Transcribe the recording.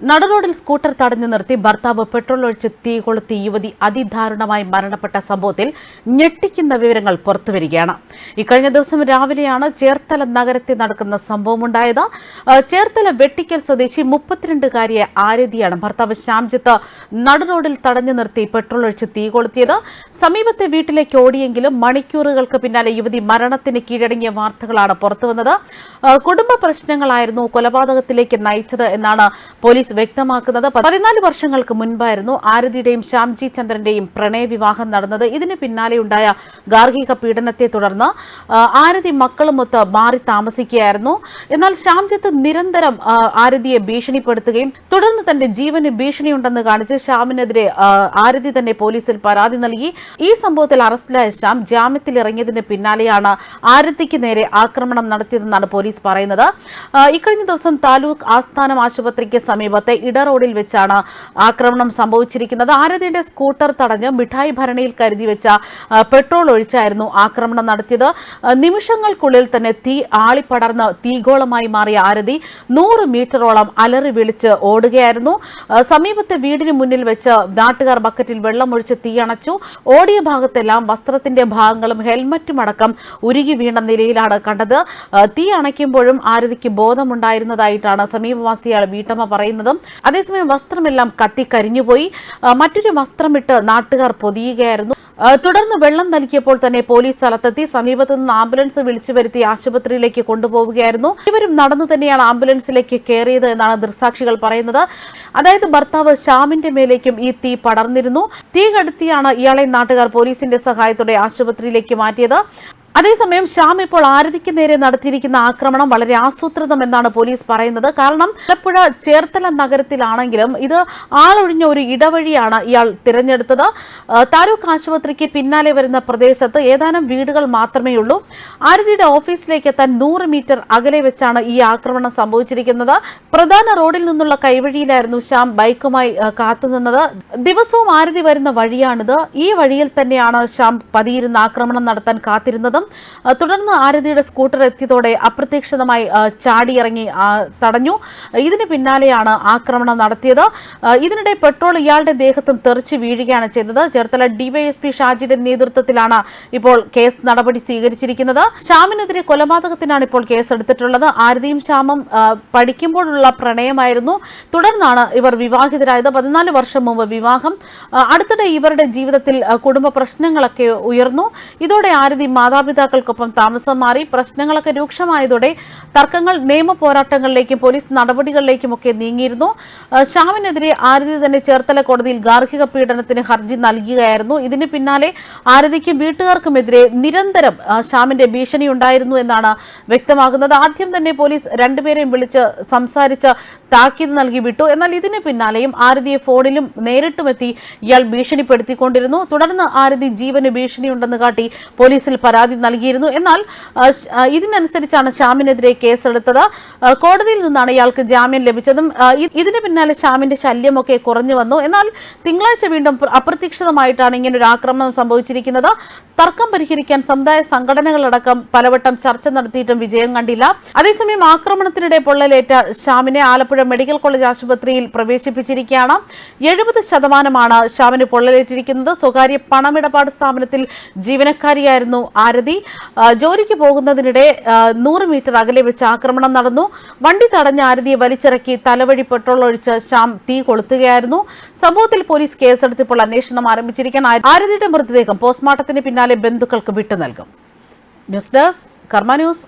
നടുറോഡിൽ scooter തടഞ്ഞു നിർത്തി ഭർത്താവ് പെട്രോൾ ഒഴിച്ച് തീ കൊളുത്തി യുവതി അതിദാരുണമായി മരണപ്പെട്ട സംഭവത്തിൽ ഞെട്ടിക്കുന്ന വിവരങ്ങൾ പുറത്തുവരികയാണ്. ഇക്കഴിഞ്ഞ ദിവസം രാവിലെയാണ് ചേർത്തല നഗരത്തിൽ നടക്കുന്ന സംഭവമുണ്ടായത്. ചേർത്തല വെട്ടിക്കൽ സ്വദേശി മുപ്പത്തിരണ്ടുകാരിയെ ആരതിയാണ്. ഭർത്താവ് ശ്യാംജിത്ത് നടറോഡിൽ തടഞ്ഞു നിർത്തി പെട്രോൾ ഒഴിച്ച് തീ കൊളുത്തിയത്. സമീപത്തെ വീട്ടിലേക്ക് ഓടിയെങ്കിലും മണിക്കൂറുകൾക്ക് പിന്നാലെ യുവതി മരണത്തിന് കീഴടങ്ങിയ വാർത്തകളാണ് പുറത്തുവന്നത്. കുടുംബ പ്രശ്നങ്ങളായിരുന്നു കൊലപാതകത്തിലേക്ക് നയിച്ചത് എന്നാണ് പോലീസ് വ്യക്തമാക്കുന്നത് പതിനാല് വർഷങ്ങൾക്ക് മുൻപായിരുന്നു ആരതിയുടെയും ശ്യാംജി ചന്ദ്രന്റെയും പ്രണയ വിവാഹം നടന്നത്. ഇതിന് പിന്നാലെയുണ്ടായ ഗാർഹിക പീഡനത്തെ തുടർന്ന് ആരതി മക്കളുമൊത്ത് മാറി താമസിക്കുകയായിരുന്നു. എന്നാൽ ശ്യാംജിത്ത് നിരന്തരം ആരതിയെ ഭീഷണിപ്പെടുത്തുകയും തുടർന്ന് തന്റെ ജീവന് ഭീഷണിയുണ്ടെന്ന് കാണിച്ച് ശ്യാമിനെതിരെ ആരതി തന്നെ പോലീസിൽ പരാതി നൽകി. ഈ സംഭവത്തിൽ അറസ്റ്റിലായ ശ്യാം ജാമ്യത്തിൽ ഇറങ്ങിയതിന് പിന്നാലെയാണ് ആരതിക്ക് നേരെ ആക്രമണം നടത്തിയതെന്നാണ് പോലീസ് പറയുന്നത്. ഇക്കഴിഞ്ഞ ദിവസം താലൂക്ക് ആസ്ഥാനം ആശുപത്രിക്ക് സമീപത്തെ ഇട റോഡിൽ വെച്ചാണ് ആക്രമണം സംഭവിച്ചിരിക്കുന്നത്. ആരതിന്റെ സ്കൂട്ടർ തടഞ്ഞ് മിഠായി ഭരണിയിൽ കരുതി വെച്ച പെട്രോൾ ഒഴിച്ചായിരുന്നു ആക്രമണം നടത്തിയത്. നിമിഷങ്ങൾക്കുള്ളിൽ തന്നെ തീ ആളിപ്പടർന്ന് തീഗോളമായി മാറിയ ആരതി നൂറ് മീറ്ററോളം അലറി വിളിച്ച് ഓടുകയായിരുന്നു. സമീപത്തെ വീടിന് മുന്നിൽ വെച്ച് നാട്ടുകാർ ബക്കറ്റിൽ വെള്ളമൊഴിച്ച് തീയണച്ചു ഓടിയ ഭാഗത്തെല്ലാം വസ്ത്രത്തിന്റെ ഭാഗങ്ങളും ഹെൽമറ്റും അടക്കം ഉരുകി വീണ നിലയിലാണ് കണ്ടത്. തീ അണയ്ക്കുമ്പോഴും ആരതിക്ക് ബോധമുണ്ടായിരുന്നതായിട്ടാണ് സമീപവാസിയായ വീട്ടമ്മ പറയുന്നതും. അതേസമയം വസ്ത്രമെല്ലാം കത്തിക്കരിഞ്ഞുപോയി. മറ്റൊരു വസ്ത്രമിട്ട് നാട്ടുകാർ പൊതിയുകയായിരുന്നു. തുടർന്ന് വെള്ളം നൽകിയപ്പോൾ തന്നെ പോലീസ് സ്ഥലത്തെത്തി. സമീപത്ത് നിന്ന് ആംബുലൻസ് വിളിച്ചു വരുത്തി ആശുപത്രിയിലേക്ക് കൊണ്ടുപോവുകയായിരുന്നു. ഇവരും നടന്നു തന്നെയാണ് ആംബുലൻസിലേക്ക് കയറിയത് എന്നാണ് ദൃക്സാക്ഷികൾ പറയുന്നത്. അതായത് ഭർത്താവ് ശ്യാമിന്റെ മേലേക്കും ഈ തീ പടർന്നിരുന്നു. തീ കടത്തിയാണ് ഇയാളെ നാട്ടുകാർ പോലീസിന്റെ സഹായത്തോടെ ആശുപത്രിയിലേക്ക് മാറ്റിയത്. അതേസമയം ശ്യാം ഇപ്പോൾ ആരതിക്ക് നേരെ നടത്തിയിരിക്കുന്ന ആക്രമണം വളരെ ആസൂത്രിതം എന്നാണ് പോലീസ് പറയുന്നത്. കാരണം ആലപ്പുഴ ചേർത്തല നഗരത്തിലാണെങ്കിലും ഇത് ആളൊഴിഞ്ഞ ഒരു ഇടവഴിയാണ് ഇയാൾ തിരഞ്ഞെടുത്തത്. താലൂക്ക് ആശുപത്രിക്ക് പിന്നാലെ വരുന്ന പ്രദേശത്ത് ഏതാനും വീടുകൾ മാത്രമേ ഉള്ളൂ. ആരതിയുടെ ഓഫീസിലേക്ക് എത്താൻ നൂറ് മീറ്റർ അകലെ വെച്ചാണ് ഈ ആക്രമണം സംഭവിച്ചിരിക്കുന്നത്. പ്രധാന റോഡിൽ നിന്നുള്ള കൈവഴിയിലായിരുന്നു ശ്യാം ബൈക്കുമായി കാത്തുനിന്നത് ദിവസവും ആരതി വരുന്ന വഴിയാണിത്. ഈ വഴിയിൽ തന്നെയാണ് ശ്യാം പതിയിരുന്ന ആക്രമണം നടത്താൻ കാത്തിരുന്നതും. തുടർന്ന് ആരതിയുടെ സ്കൂട്ടർ എത്തിയതോടെ അപ്രതീക്ഷിതമായി ചാടിയിറങ്ങി തടഞ്ഞു. ഇതിന് പിന്നാലെയാണ് ആക്രമണം നടത്തിയത്. ഇതിനിടെ പെട്രോൾ ഇയാളുടെ ദേഹത്തും തെറിച്ച് വീഴുകയാണ് ചെയ്തത്. ചേർത്തല ഡിവൈഎസ്പി ഷാജിയുടെ നേതൃത്വത്തിലാണ് ഇപ്പോൾ കേസ് നടപടി സ്വീകരിച്ചിരിക്കുന്നത്. ശ്യാമിനെതിരെ കൊലപാതകത്തിനാണ് ഇപ്പോൾ കേസ് എടുത്തിട്ടുള്ളത് ആരതിയും ശ്യാമും പഠിക്കുമ്പോഴുള്ള പ്രണയമായിരുന്നു. തുടർന്നാണ് ഇവർ വിവാഹിതരായത്. പതിനാല് വർഷം മുമ്പ് വിവാഹം. അടുത്തിടെ ഇവരുടെ ജീവിതത്തിൽ കുടുംബ പ്രശ്നങ്ങളൊക്കെ ഉയർന്നു. ഇതോടെ ആരതി മാതാപിതാക്കൾക്കൊപ്പം താമസം മാറി പ്രശ്നങ്ങളൊക്കെ രൂക്ഷമായതോടെ തർക്കങ്ങൾ നിയമ പോരാട്ടങ്ങളിലേക്കും പോലീസ് നടപടികളിലേക്കും ഒക്കെ നീങ്ങിയിരുന്നു ഷാമിനെതിരെ ആരതി തന്നെ ചേർത്തല കോടതിയിൽ ഗാർഹിക പീഡനത്തിന് ഹർജി നൽകുകയായിരുന്നു ഇതിന് പിന്നാലെ ആരതിക്കും വീട്ടുകാർക്കുമെതിരെ നിരന്തരം ഷാമിന്റെ ഭീഷണി ഉണ്ടായിരുന്നു എന്നാണ് വ്യക്തമാകുന്നത്. ആദ്യം തന്നെ പോലീസ് രണ്ടുപേരെയും വിളിച്ച് സംസാരിച്ച് താക്കീത് നൽകി വിട്ടു. എന്നാൽ ഇതിന് പിന്നാലെയും ആരതിയെ ഫോണിലും നേരിട്ടുമെത്തി ഇയാൾ ഭീഷണിപ്പെടുത്തിക്കൊണ്ടിരുന്നു. തുടർന്ന് ആരതി ജീവന് ഭീഷണിയുണ്ടെന്ന് കാട്ടി പോലീസിൽ പരാതി നൽകിയിരുന്നു. എന്നാൽ ഇതിനനുസരിച്ചാണ് ശ്യാമിനെതിരെ കേസെടുത്തത്. കോടതിയിൽ നിന്നാണ് ഇയാൾക്ക് ജാമ്യം ലഭിച്ചതും ഇതിന് പിന്നാലെ ശ്യാമിന്റെ ശല്യമൊക്കെ കുറഞ്ഞു വന്നു. എന്നാൽ തിങ്കളാഴ്ച വീണ്ടും അപ്രതീക്ഷിതമായിട്ടാണ് ഇങ്ങനൊരു ആക്രമണം സംഭവിച്ചിരിക്കുന്നത്. തർക്കം പരിഹരിക്കാൻ സമുദായ സംഘടനകളടക്കം പലവട്ടം ചർച്ച നടത്തിയിട്ടും വിജയം കണ്ടില്ല. അതേസമയം ആക്രമണത്തിനിടെ പൊള്ളലേറ്റ ശ്യാമിനെ ആലപ്പുഴ മെഡിക്കൽ കോളേജ് ആശുപത്രിയിൽ പ്രവേശിപ്പിച്ചിരിക്കുകയാണ്. എഴുപത് ശതമാനമാണ് ശ്യാമിന് പൊള്ളലേറ്റിരിക്കുന്നത്. സ്വകാര്യ പണമിടപാട് സ്ഥാപനത്തിൽ ജീവനക്കാരിയായിരുന്നു ആരതി. ജോലിക്ക് പോകുന്നതിനിടെ നൂറ് മീറ്റർ അകലെ വെച്ച് ആക്രമണം നടന്നു. വണ്ടി തടഞ്ഞ ആരതിയെ വലിച്ചിറക്കി തലവഴി പെട്രോൾ ഒഴിച്ച് ശ്യാം തീ കൊളുത്തുകയായിരുന്നു. സംഭവത്തിൽ പോലീസ് കേസെടുത്തിപ്പോൾ അന്വേഷണം ആരംഭിച്ചിരിക്കാൻ ആരതിയുടെ മൃതദേഹം പോസ്റ്റ്മോർട്ടത്തിന് പിന്നാലെ ബന്ധുക്കൾക്ക് വിട്ടു നൽകും ന്യൂസ് ഡെസ്ക് കർമ്മ ന്യൂസ്